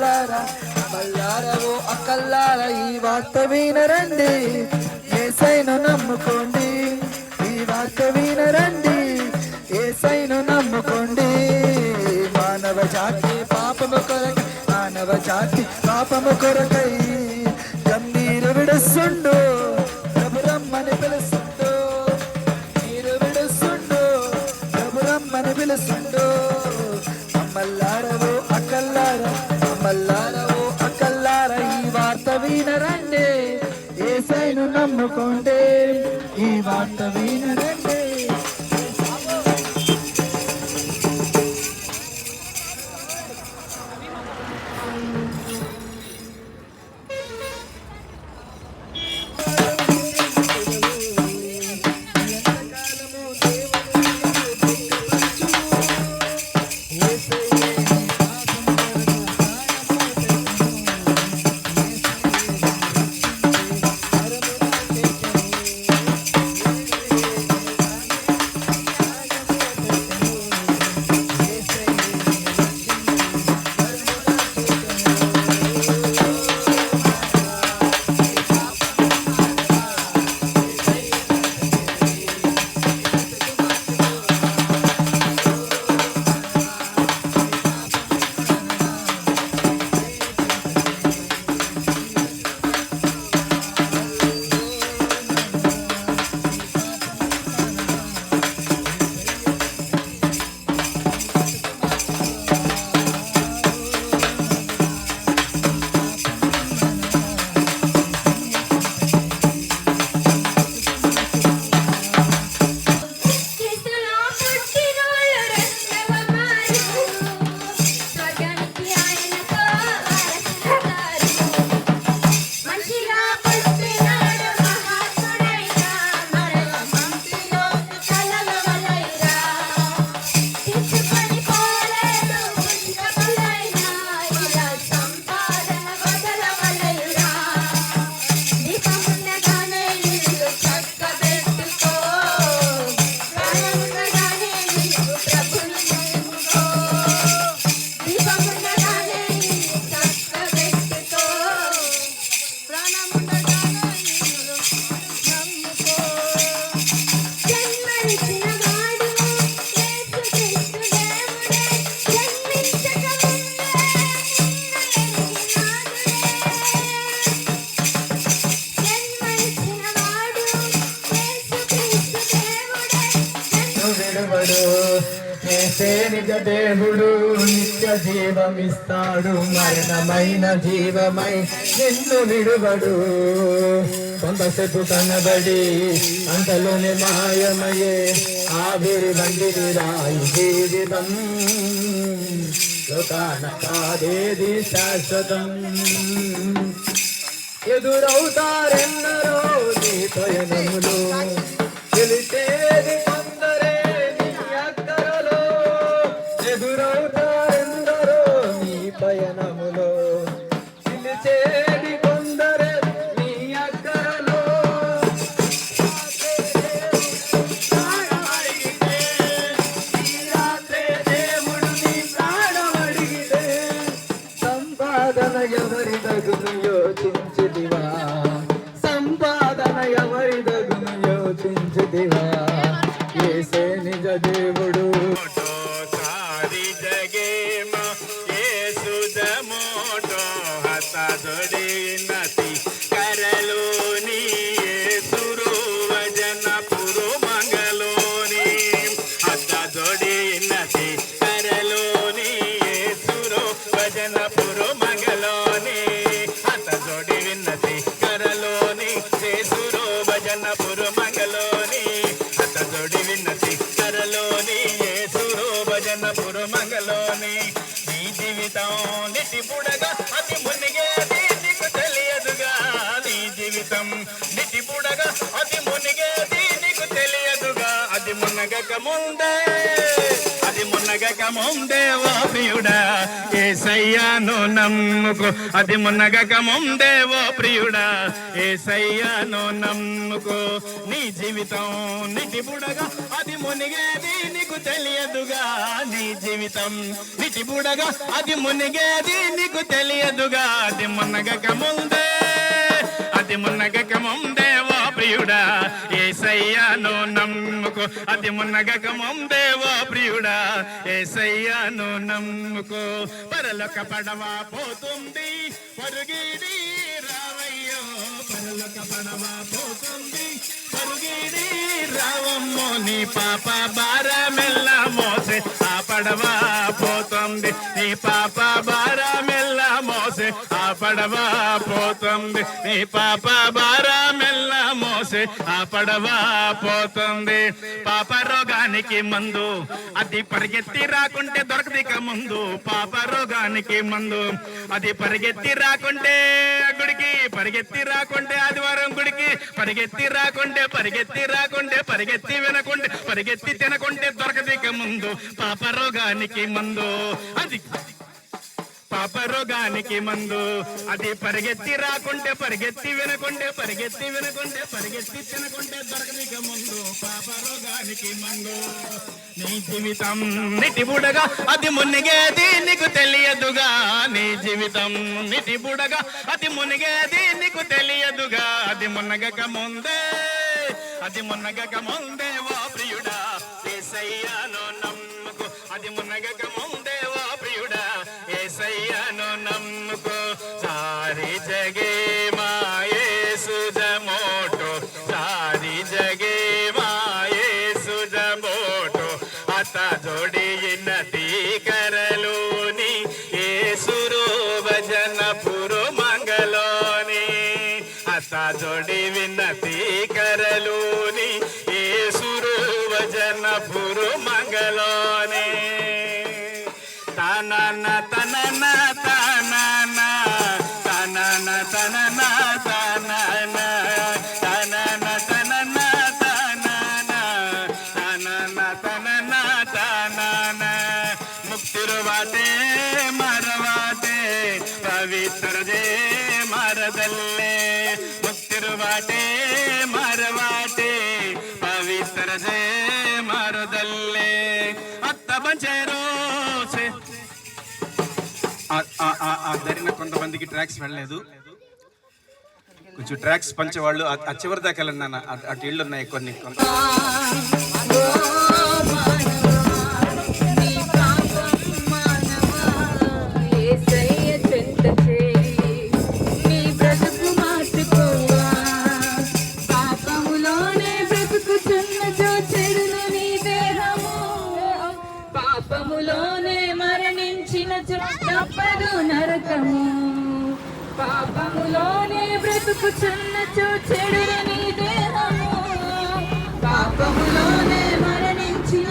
అక్కల్లారా మల్లారా ఓ అక్కల్లారా ఈ వార్త వినరండి. ఏసైను నమ్ముకోండి. ఈ వార్త వినరండి. ఏసైను నమ్ముకోండి. మానవ జాతి పాపము కొరక మానవ జాతి పాపము కొరక. ఈ వార్త వినరండి ఏసే నిజ దేవుడు నిత్య జీవమిస్తాడు మరణమైన జీవమై నిన్ను విడువడు. కొంతసేపు కనబడి అంతలోనే మాయమయ్యే ఆవిరి వంటిది రాయి జీవితం. లోకాన కాదేది శాశ్వతం. ఎదురవుతారెన్నరో నీ పయనములు తెలిసేది ತೊಡೆಯನ್ನತಿ ಕರಲೋನಿ ಸುರೋವಜನ ಪುರು ಮಂಗಲೋನಿ ಅತ್ತ ತೊಡೆಯನ್ನತಿ ಕರಲೋನಿ ಸುರೋ ವಜನ ಪುರು ಮಂಗಲೋನಿ ಅತ್ತ ತೊಡೆಯನ್ನತಿ ಕರಲೋನಿ ಸುರೋ ವಜನ ಪುರು ಮಂಗಲೋನಿ ಅತ್ತ ತೊಡೆಯನ್ನತಿ అది మునగక ముందే అది మునగక ముందే ఓ ప్రియుడా ఏసయ్యాను నమ్ముకో. అది మునగక ముందే ఓ ప్రియుడా ఏసయ్యాను నమ్ముకో. నీ జీవితం నిటి బుడగా అది మునిగేది నీకు తెలియదుగా. నీ జీవితం నిటి బుడగా అది మునిగేది నీకు తెలియదుగా. అది మునగక ముందే అది మునగక ముందే ప్రియుడా. ఏసయ్యాను నమ్ముకో. అది మునగక ముందే ప్రియుడా. ఏసయ్యాను నమ్ముకో. పరలోక పడవ పోతుంది. పరుగిడి రావయ్యో. పరలోక పడవ పోతుంది. పరుగిడి రావమ్మో. నీ పాప బారమెల్లమో పడవ పోతుంది. నీ పాప భారమెల్ల మోసే. ఆ పడవ పోతుంది. నీ పాప భారమెల్ల పోతుంది ఆ పడవ పోతుంది. పాప రోగానికి మందు. అది పరిగెత్తి రాకుంటే దొరకదిక ముందు. పాప రోగానికి మందు. అది పరిగెత్తి రాకుంటే గుడికి పరిగెత్తి రాకుంటే ఆదివారం గుడికి పరిగెత్తి రాకుంటే పరిగెత్తి రాకుంటే పరిగెత్తి వినకుంటే పరిగెత్తి తినకుంటే దొరకదిక ముందు. పాప రోగానికి మందు. అది పాప రోగానికి మందు. అది పరిగెత్తి రాకుంటే పరిగెత్తి వినకుంటే పరిగెత్తి వినకుంటే పరిగెత్తి తినకుంటే దొరకనిక ముందు. పాప రోగానికి మందు. నీ జీవితం నిటి బుడగా అది మునిగేది నీకు తెలియదుగా. నీ జీవితం నిటి బుడగా అది మునిగేది నీకు తెలియదుగా. అది మునగక ముందే అది మునగక ముందే వా ప్రియుడా ఏసయ్యాను అది మునగక సజొడి వినతి కరలోని ఏ సురువజన పురు మంగళోని తన ಪವಿತ್ರ ಜೇ ಮರದಲ್ಲೇ ಅತ್ತ ಬಂಚೇರೋಸೆ ఆ- ఆ- ఆ- ఆ ధరిన కొంతమందికి ట్రాక్స్ వెళ్ళలేదు కొంచెం ట్రాక్స్ పంచేవాళ్ళు ఆ- ఆ చివరి దాకా వెళ్ళండి నాన్న అటు- అటు ఇళ్ళు ఉన్నాయి కొన్ని బ్రతుకుచున్న చెడు నీ దేహము పాపములోనే మరణించిన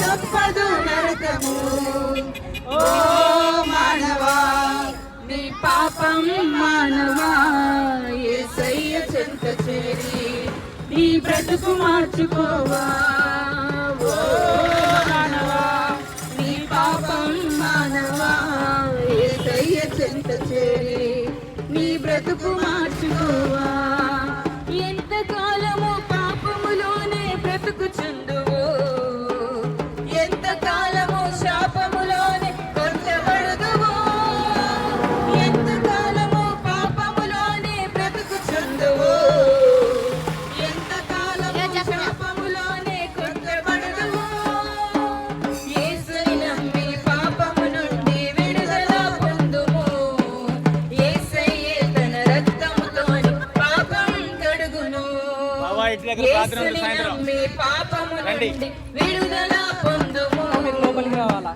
తప్పదు నరకము. ఓ మానవా నీ పాపం మానవా. ఏసయ్య చెంత చేరి నీ బ్రతుకు మార్చుకోవా. ఓ బ్రతుకు మార్చుకోవా? దగ్గర ప్రార్థన సాయంత్రం. రండి. విడుదల పొందుము. లోపలికి రావాలా?